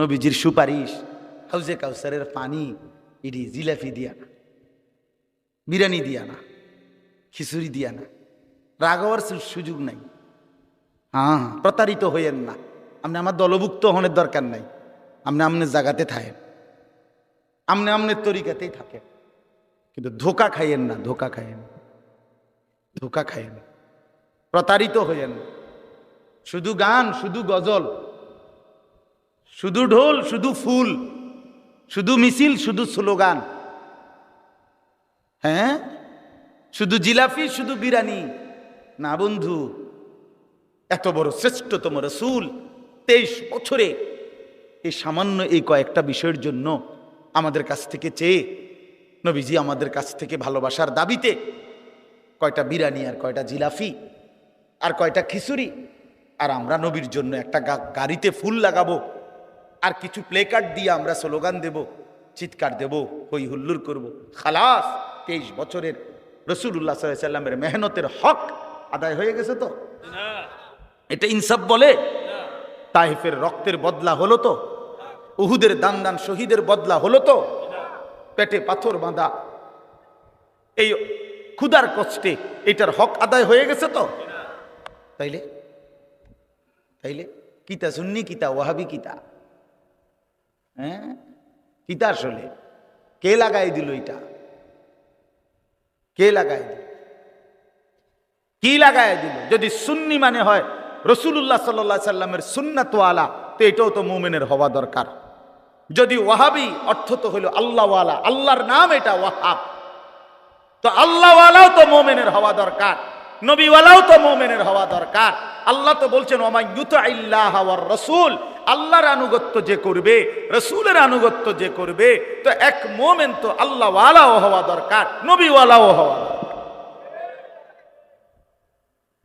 নবীজির সুপারিশ। হাউজে কাউসারের পানি, ইডি জিলাপি দিয়া না, বিরিয়ানি দিয়া না, খিচুড়ি দিয়া না সু- সুযোগ নাই। হ্যাঁ প্রতারিত হইয়েন না। আপনি আমার দলভুক্ত হনের দরকার নাই। আপনি আমনের জাগাতে থাকেন। আমনে আমনের তরিকাতেই থাকেন। কিন্তু ধোকা খাইয়েন না, ধোকা খাইয়েন ধোকা খাইয়েন প্রতারিত হইয়েন শুধু গান, শুধু গজল শুধু ঢোল, শুধু ফুল, শুধু মিছিল, শুধু স্লোগান। হ্যাঁ? শুধু জিলাপি, শুধু বিরানি না বন্ধু, এত বড় শ্রেষ্ঠতম রসুল তেইশ বছরে এই সামান্য এই কয়েকটা বিষয়ের জন্য আমাদের কাছ থেকে চেয়ে, নবীজি আমাদের কাছ থেকে ভালোবাসার দাবিতে কয়টা বিরানি আর কয়টা জিলাফি আর কয়টা খিচুড়ি, আর আমরা নবীর জন্য একটা গাড়িতে ফুল লাগাবো। আর কিছু প্লে কার্ড দিয়ে আমরা স্লোগান দেব, চিৎকার দেব, হই হুল্লুর করব। খালাস, তেইশ বছরের রসুল্লাহ সাল্লামের মেহনতের হক আদায় হয়ে গেছে তো? এটা ইনসাফ বলে? তাইফের রক্তের বদলা হলো তো? উহুদের দান দান শহীদের বদলা হলো তো? পেটে পাথর বাঁধা। এই ক্ষুদার কষ্টে এটার হক আদায় হয়ে গেছে তো? তাইলে? তাইলে? কিতা সুন্নি কিতা ওয়াহাবি কিতা? হ্যাঁ? কিতা আসলে কে লাগাই দিল এটা? কে লাগাই দিল? কি লাগাই দিল? যদি সুন্নি মানে হয় রসুল্লাহ সাল্লা সাল্লামের সুন্নাতওয়ালা, তো এটাও তো মোমেনের হওয়া দরকার। যদি ওয়াহাবি অর্থ তো হলো আল্লাহওয়ালা, আল্লাহর নাম এটা ওয়াহাব। তো আল্লাহওয়ালাও তো মোমেনের হওয়া দরকার, নবীওয়ালাও তো মোমেনের হওয়া দরকার। আল্লাহ তো বলছেন ওমা ইউত আল্লাহ রসুল আল্লাহর আনুগত্য যে করবে, রসুলের আনুগত্য যে করবে, তো এক মোমেন তো আল্লাহওয়ালাও হওয়া দরকার, নবীওয়ালাও হওয়া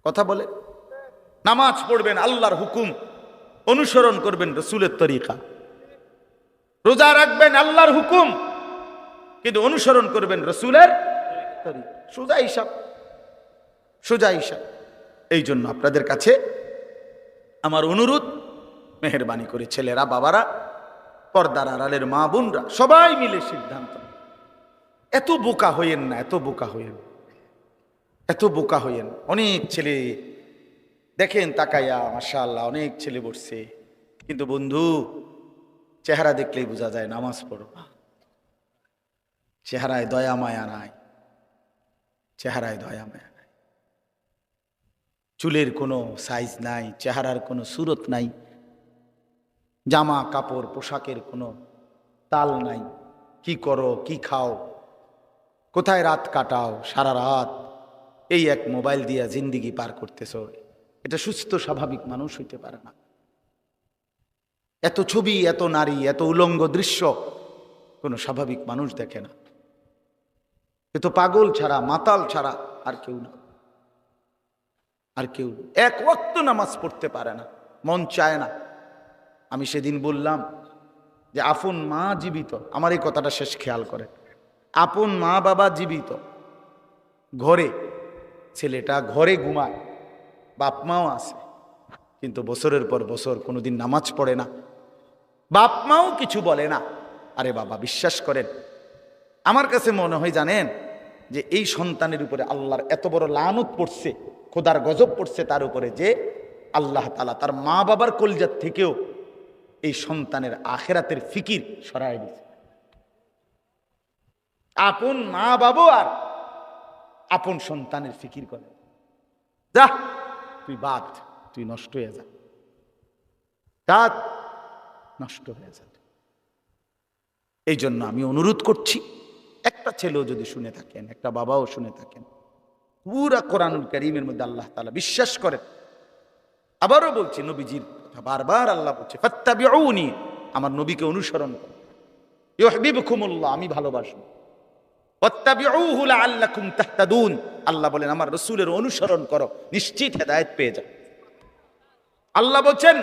কথা বলে? নামাজ পড়বেন, আল্লাহর হুকুম অনুসরণ করবেন রসুলের তরিকা। রোজা রাখবেন, আল্লাহর হুকুম, কিন্তু অনুসরণ করবেন রসুলের সোজা হিসাব সোজা হিসাব। এই জন্য আপনাদের কাছে আমার অনুরোধ মেহরবানি করে, ছেলেরা, বাবারা, পর্দার আড়ালের মা বোনরা, সবাই মিলে সিদ্ধান্ত এত বোকা হইয়েন না, এত বোকা হইয়েন। এত বোকা হইয়েন। অনেক ছেলে, দেখেন, তাকাইয়া, মাশাআল্লাহ, অনেক ছেলে বসছে। কিন্তু বন্ধু, চেহারা দেখলেই বোঝা যায়, নামাজ পড়ো চেহারায় দয়া, মায়া নাই। চেহারায় দয়া, মায়া নাই। চুলের কোনো সাইজ নাই, চেহারার কোনো সুরত নাই। জামা কাপড় পোশাকের কোনো তাল নাই। কি করো, কি খাও? কোথায় রাত কাটাও? সারা রাত এই এক মোবাইল দিয়া জিন্দিগি পার করতেছ। এটা সুস্থ, স্বাভাবিক মানুষ হইতে পারে না। এত ছবি, এত নারী, এত উলঙ্গ দৃশ্য কোনো স্বাভাবিক মানুষ দেখে না। এ তো পাগল ছাড়া, মাতাল ছাড়া আর কেউ না। আর কেউ। এক ওয়াক্ত নামাজ পড়তে পারে না। মন চায় না। আমি সেদিন বললাম যে, আপন মা জীবিত। আমার এই কথাটা শেষ খেয়াল করে। আপন মা বাবা জীবিত। ঘরে ছেলেটা ঘরে ঘুমায়, বাপ মাও আছে। কিন্তু বছরের পর বছর কোনোদিন নামাজ পড়ে না। বাপ মাও কিছু বলে না। আরে বাবা, বিশ্বাস করেন। আমার কাছে মনে হয় জানেন যে, এই সন্তানের উপরে আল্লাহর এত বড় লানত পড়ছে, খোদার গজব পড়ছে তার উপরে যে, আল্লাহ তালা তার মা বাবার কলজার থেকেও এই সন্তানের আখেরাতের ফিকির সরাই দিছে আপন মা বাবু আর আপন সন্তানের ফিকির করে। যা, তুই বাদ, তুই নষ্ট হয়ে যা। রাত নষ্ট হয়ে যা। এই জন্য আমি অনুরোধ করছি, একটা ছেলেও যদি শুনে থাকেন, একটা বাবাও শুনে থাকেন, পুরা কোরআনুল করিমের মধ্যে আল্লাহ তালা বিশ্বাস করেন। আবারও বলছি, নবীজির কথা বারবার আল্লাহ বলছে ফাত্তাবিউনি আমার নবীকে অনুসরণ করো ইউহিবকুমুল্লাহ আমি ভালোবাসবো ওয়াত্তাবিউহু লাআল্লাকুম তাহতাদুন আল্লাহ বলেন আমার রসুলের অনুসরণ করো নিশ্চিত হেদায়েত পেয়ে যাও আল্লাহ বলছেন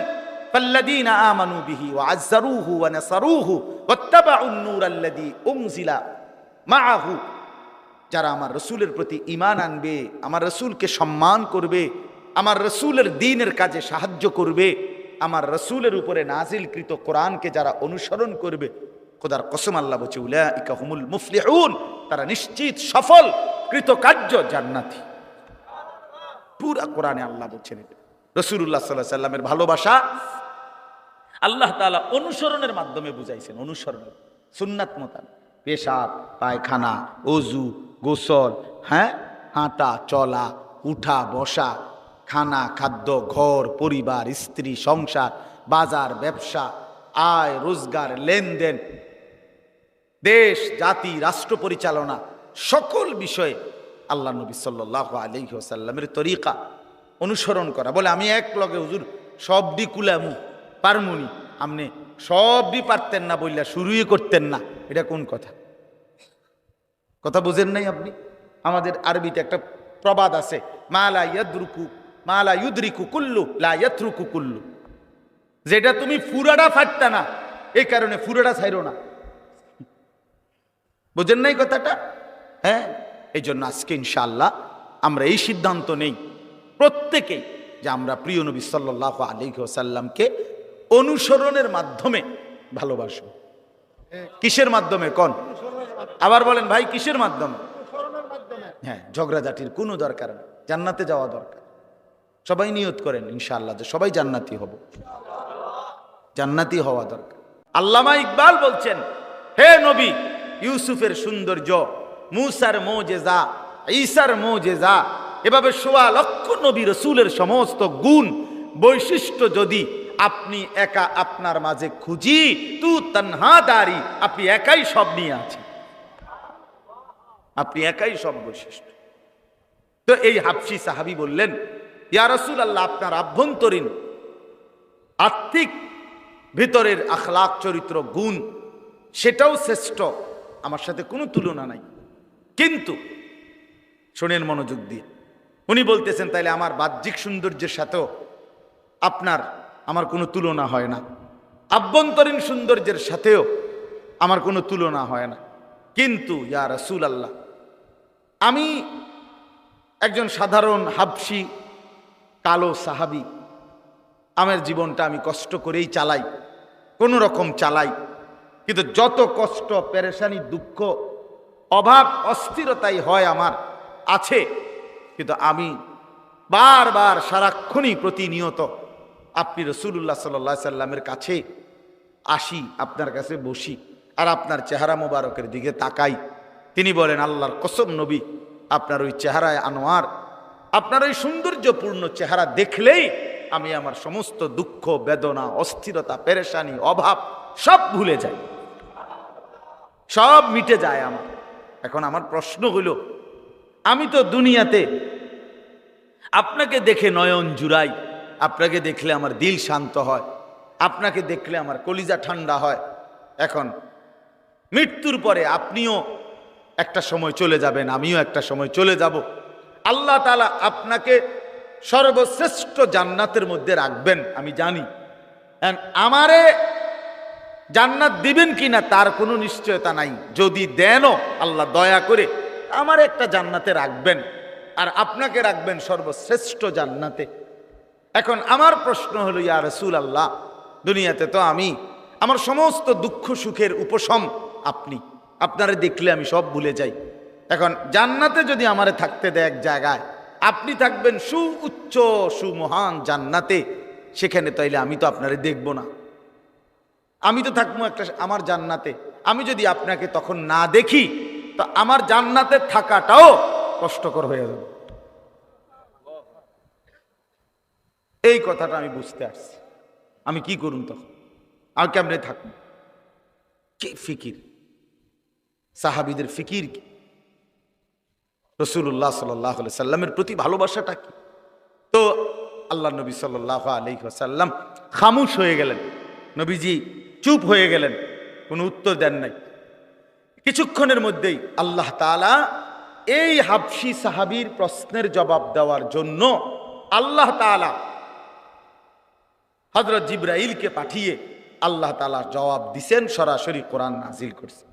فالذين آمنوا به وعزروه ونصروه واتبعوا النور الذي أنزل معه যারা আমার রসুলের প্রতি ইমান আনবে আমার রসুলকে সম্মান করবে আমার রসুলের দিনের কাজে সাহায্য করবে আমার রসুলের উপরে নাজিলকৃত কোরআনকে যারা অনুসরণ করবে, খোদার কসম আল্লাহ বলছে, উলাইকা হুমুল মুফলিহুন তারা নিশ্চিত সফল, কৃতকার্য জান্নাতি। পুরা কোরআনে আল্লাহ বলছেন রসুল্লাহ সাল্লাহ সাল্লামের ভালোবাসা আল্লাহ তাআলা অনুসরণের মাধ্যমে বুঝাইছেন, অনুসরণ। সুন্নাত মতান পেশাব, পায়খানা অজু গোসল হ্যাঁ? হাঁটা, চলা, উঠা, বসা খানা, খাদ্য, ঘর, পরিবার, স্ত্রী, সংসার, বাজার, ব্যবসা, আয়, রোজগার, লেনদেন, দেশ, জাতি, রাষ্ট্র পরিচালনা, সকল বিষয়ে আল্লাহ নবী সাল্লাহ আলহিহাসাল্লামের তরিকা অনুসরণ করা। বলে, আমি এক লগে হুজুর সবডি কুলামু, পারমুনি। আপনি সবই পারতেন না বললা শুরুই করতেন না। এটা কোন কথা? কথা বুঝেন নাই আপনি? আমাদের আরবিতে একটা প্রবাদ আছে, মালা ইয়াদরুকু মালা ইউদ্রিকু কুল্লু লা ইয়াতরুকু কুল্লু। যেটা তুমি ফুরাটা ফাটতা না এই কারণে ফুরাটা ছাইরো না। বোঝেন নাই কথাটা? হ্যাঁ? এই জন্য আজকে ইনশাআল্লাহ আমরা এই সিদ্ধান্ত নেই। প্রত্যেকেই যে আমরা প্রিয় নবী সাল্লাহ আলিহাসাল্লামকে অনুসরণের মাধ্যমে ভালোবাসব। কিসের মাধ্যমে? কন? আবার বলেন ভাই কিসের মাধ্যমে। হ্যাঁ ঝগড়াঝাটির কোনো দরকার নেই। জান্নাতে যাওয়া দরকার। সবাই নিয়ত করেন ইনশাআল্লাহ যে সবাই জান্নাতি হব। জান্নাতি হওয়া দরকার। আল্লামা ইকবাল বলছেন, হে নবী, ইউসুফের সৌন্দর্য, মুসার মোজেজা, ঈসার মোজেজা, এভাবে সোয়া লক্ষ নবী রসুলের সমস্ত গুণ, বৈশিষ্ট্য যদি আপনি একা আপনার মাঝে খুঁজি, তু তন্হা দাঁড়ি আপনি একাই সব নিয়ে আছেন। আপনি একাই সব বৈশিষ্ট্য। তো এই হাফসি সাহাবি বললেন ইয়া রসুল আল্লাহ আপনার আভ্যন্তরীণ আর্থিক ভিতরের আখলাক চরিত্র, গুণ, সেটাও শ্রেষ্ঠ। আমার সাথে কোনো তুলনা নাই। কিন্তু শোনেন মনোযোগ দিয়ে। উনি বলতেছেন, তাইলে আমার বাহ্যিক সৌন্দর্যের সাথেও আপনার, আমার কোনো তুলনা হয় না। আভ্যন্তরীণ সৌন্দর্যের সাথেও আমার কোনো তুলনা হয় না। কিন্তু ইয়া রসুল আল্লাহ আমি একজন সাধারণ হাবসি কালো সাহাবি। আমার জীবনটা আমি কষ্ট করেই চালাই, কোনো রকম চালাই। কিন্তু যত কষ্ট, পেরেশানি, দুঃখ, অভাব, অস্থিরতাই হয় আমার, আছে। কিন্তু আমি বারবার, সারাক্ষণই প্রতিনিয়ত আপনি রসুল্লাহ সাল্লা সাল্লামের কাছে আসি, আপনার কাছে বসি আর আপনার চেহারা মোবারকের দিকে তাকাই। তিনি বলেন, আল্লাহর কসম নবী, আপনার ওই চেহারায় আনোয়ার আপনার ওই সৌন্দর্যপূর্ণ চেহারা দেখলেই আমি আমার সমস্ত দুঃখ, বেদনা, অস্থিরতা, পেরেশানি, অভাব সব ভুলে যাই। সব মিটে যায় আমার। এখন আমার প্রশ্ন হইল আমি তো দুনিয়াতে আপনাকে দেখে নয়ন জুড়াই, আপনাকে দেখলে আমার দিল শান্ত হয়, আপনাকে দেখলে আমার কলিজা ঠান্ডা হয়। এখন মৃত্যুর পরে আপনিও একটা সময় চলে যাবেন, আমিও একটা সময় চলে যাব। আল্লাহ তালা আপনাকে সর্বশ্রেষ্ঠ জান্নাতের মধ্যে রাখবেন, আমি জানি। আমারে জান্নাত দিবেন কি না তার কোনো নিশ্চয়তা নাই। যদি দেনও, আল্লাহ দয়া করে আমার একটা জান্নাতে রাখবেন। আর আপনাকে রাখবেন সর্বশ্রেষ্ঠ জান্নাতে। এখন আমার প্রশ্ন হলো, ইয়া রসুল আল্লাহ দুনিয়াতে তো আমি, আমার সমস্ত দুঃখ সুখের উপশম আপনি। আপনারা দেখলে আমি সব ভুলে যাই। এখন জান্নাতে যদি আমারে থাকতে দেয় এক জায়গায়, আপনি থাকবেন সু উচ্চ সুমহান জান্নাতে, সেখানে তাইলে আমি তো আপনারে দেখব না। আমি তো থাকব একটা আমার জান্নাতে। আমি যদি আপনাকে তখন না দেখি, তো আমার জান্নাতে থাকাটাও কষ্টকর হয়ে যাবে। এই কথাটা আমি বুঝতে আসছি। আমি কি করুন তখন? আর কেমনে থাকব? কি ফিকির? সাহাবিদের ফিকির কি? রসুল্লাহ সাল্লাহ সাল্লামের প্রতি ভালোবাসাটা কি? তো আল্লাহ নবী সাল্লাহ আলহিহাসাল্লাম খামুশ হয়ে গেলেন। নবীজি চুপ হয়ে গেলেন, কোনো উত্তর দেন নাই। কিছুক্ষণের মধ্যেই আল্লাহ তালা এই হাবসি সাহাবির প্রশ্নের জবাব দেওয়ার জন্য আল্লাহ তালা হজরত জিব্রাইলকে পাঠিয়ে আল্লাহ তালা জবাব দিছেন, সরাসরি কোরআন নাজিল করছে